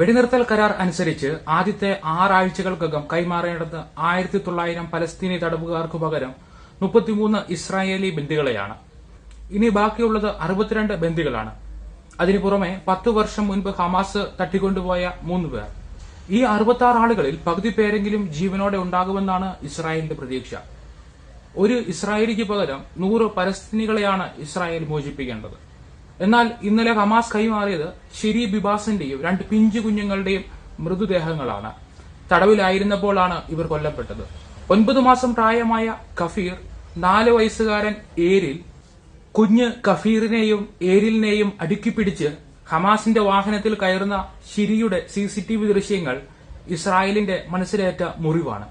വെടിനിർത്തൽ കരാർ അനുസരിച്ച് ആദ്യത്തെ ആറാഴ്ചകൾക്കകം കൈമാറേണ്ടത് ആയിരത്തി തൊള്ളായിരം പലസ്തീനി തടവുകാർക്ക് പകരം മുപ്പത്തിമൂന്ന് ഇസ്രായേലി ബന്ദികളെയാണ്. ഇനി ബാക്കിയുള്ളത് അറുപത്തിരണ്ട് ബന്ദികളാണ്. അതിനു പുറമെ പത്ത് വർഷം മുൻപ് ഹമാസ് തട്ടിക്കൊണ്ടുപോയ മൂന്ന് പേർ. ഈ അറുപത്തി ആറ് ആളുകളിൽ പകുതി പേരെങ്കിലും ജീവനോടെ ഉണ്ടാകുമെന്നാണ് ഇസ്രായേലിന്റെ പ്രതീക്ഷ. ഒരു ഇസ്രായേലിക്ക് പകരം നൂറ് പലസ്തീനികളെയാണ് ഇസ്രായേൽ മോചിപ്പിക്കേണ്ടത്. എന്നാൽ ഇന്നലെ ഹമാസ് കൈമാറിയത് ഷിരി ബിബാസിന്റെയും രണ്ട് പിഞ്ചു കുഞ്ഞുങ്ങളുടെയും മൃതദേഹങ്ങളാണ്. തടവിലായിരുന്നപ്പോഴാണ് ഇവർ കൊല്ലപ്പെട്ടത്. ഒൻപത് മാസം പ്രായമായ കഫീർ നാല് വയസ്സുകാരൻ ഏരിൽ കുഞ്ഞ് കഫീറിനെയും ഏരിലിനെയും അടുക്കിപ്പിടിച്ച് ഹമാസിന്റെ വാഹനത്തിൽ കയറുന്ന ഷിരിയുടെ സി സി ടി വി ദൃശ്യങ്ങൾ ഇസ്രായേലിന്റെ മനസ്സിലേറ്റ മുറിവാണ്.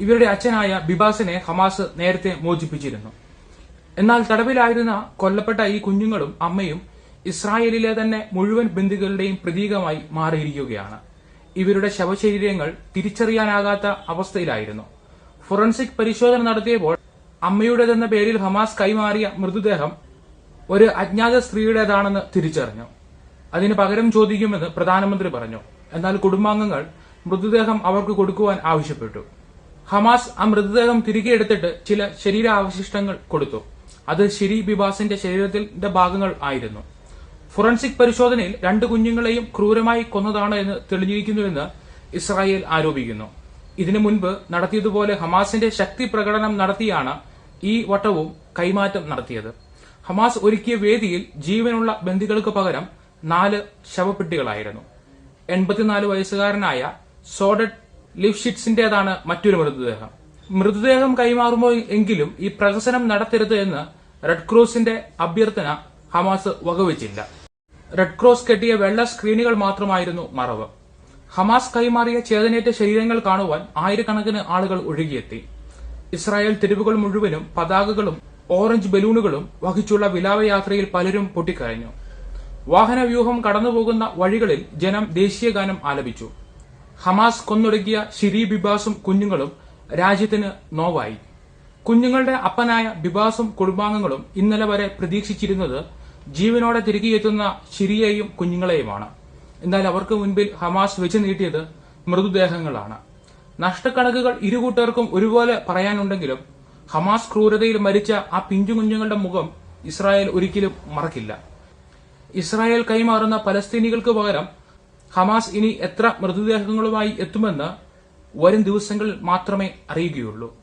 ഇവരുടെ അച്ഛനായ ബിബാസിനെ ഹമാസ് നേരത്തെ മോചിപ്പിച്ചിരുന്നു. എന്നാൽ തടവിലായിരുന്ന കൊല്ലപ്പെട്ട ഈ കുഞ്ഞുങ്ങളും അമ്മയും ഇസ്രായേലിലെ തന്നെ മുഴുവൻ ബന്ധുക്കളുടെയും പ്രതീകമായി മാറിയിരിക്കുകയാണ്. ഇവരുടെ ശവശരീരങ്ങൾ തിരിച്ചറിയാനാകാത്ത അവസ്ഥയിലായിരുന്നു. ഫോറൻസിക് പരിശോധന നടത്തിയപ്പോൾ അമ്മയുടേതെന്ന പേരിൽ ഹമാസ് കൈമാറിയ മൃതദേഹം ഒരു അജ്ഞാത സ്ത്രീയുടേതാണെന്ന് തിരിച്ചറിഞ്ഞു. അതിന് പകരം ചോദിക്കുമെന്ന് പ്രധാനമന്ത്രി പറഞ്ഞു. എന്നാൽ കുടുംബാംഗങ്ങൾ മൃതദേഹം അവർക്ക് കൊടുക്കുവാൻ ആവശ്യപ്പെട്ടു. ഹമാസ് ആ മൃതദേഹം തിരികെ എടുത്തിട്ട് ചില ശരീരാവശിഷ്ടങ്ങൾ കൊടുത്തു. അത് ഷിരി ബിബാസിന്റെ ശരീരത്തിന്റെ ഭാഗങ്ങൾ ആയിരുന്നു. ഫോറൻസിക് പരിശോധനയിൽ രണ്ട് കുഞ്ഞുങ്ങളെയും ക്രൂരമായി കൊന്നതാണ് എന്ന് തെളിഞ്ഞിരിക്കുന്നുവെന്ന് ഇസ്രായേൽ ആരോപിക്കുന്നു. ഇതിനു മുൻപ് നടത്തിയതുപോലെ ഹമാസിന്റെ ശക്തി പ്രകടനം നടത്തിയാണ് ഈ വട്ടവും കൈമാറ്റം നടത്തിയത്. ഹമാസ് ഒരുക്കിയ വേദിയിൽ ജീവനുള്ള ബന്ദികൾക്ക് പകരം നാല് ശവപ്പെട്ടികളായിരുന്നു. എൺപത്തിനാല് വയസ്സുകാരനായ സോഡഡ് ലിഫ്ഷിറ്റ്സിന്റേതാണ് മറ്റൊരു മൃതദേഹം മൃതദേഹം കൈമാറുമ്പോൾ എങ്കിലും ഈ പ്രഹസനം നടത്തരുത് എന്ന് റെഡ് ക്രോസിന്റെ അഭ്യർത്ഥന ഹമാസ് വകവച്ചില്ല. റെഡ് ക്രോസ് കെട്ടിയ വെള്ള സ്ക്രീനുകൾ മാത്രമായിരുന്നു മറവ്. ഹമാസ് കൈമാറിയ ചേതനേറ്റ ശരീരങ്ങൾ കാണുവാൻ ആയിരക്കണക്കിന് ആളുകൾ ഒഴുകിയെത്തി. ഇസ്രായേൽ തെരുവുകൾ മുഴുവനും പതാകകളും ഓറഞ്ച് ബലൂണുകളും വഹിച്ചുള്ള വിലാപയാത്രയിൽ പലരും പൊട്ടിക്കരഞ്ഞു. വാഹനവ്യൂഹം കടന്നുപോകുന്ന വഴികളിൽ ജനം ദേശീയഗാനം ആലപിച്ചു. ഹമാസ് കൊന്നൊടുക്കിയ ഷിരി ബിബാസും കുഞ്ഞുങ്ങളും രാജ്യത്തിന് നോവായി. കുഞ്ഞുങ്ങളുടെ അപ്പനായ ബിബാസും കുടുംബാംഗങ്ങളും ഇന്നലെ വരെ പ്രതീക്ഷിച്ചിരുന്നത് ജീവനോടെ തിരികെയെത്തുന്ന ഷിരിയെയും കുഞ്ഞുങ്ങളെയുമാണ്. എന്നാൽ അവർക്ക് മുൻപിൽ ഹമാസ് വെച്ച് നീട്ടിയത് മൃതദേഹങ്ങളാണ്. നഷ്ടക്കണക്കുകൾ ഇരുകൂട്ടർക്കും ഒരുപോലെ പറയാനുണ്ടെങ്കിലും ഹമാസ് ക്രൂരതയിൽ മരിച്ച ആ പിഞ്ചു കുഞ്ഞുങ്ങളുടെ മുഖം ഇസ്രായേൽ ഒരിക്കലും മറക്കില്ല. ഇസ്രായേൽ കൈമാറുന്ന പലസ്തീനികൾക്ക് പകരം ഹമാസ് ഇനി എത്ര മൃതദേഹങ്ങളുമായി എത്തുമെന്ന് വരും ദിവസങ്ങളിൽ മാത്രമേ അറിയുകയുള്ളൂ.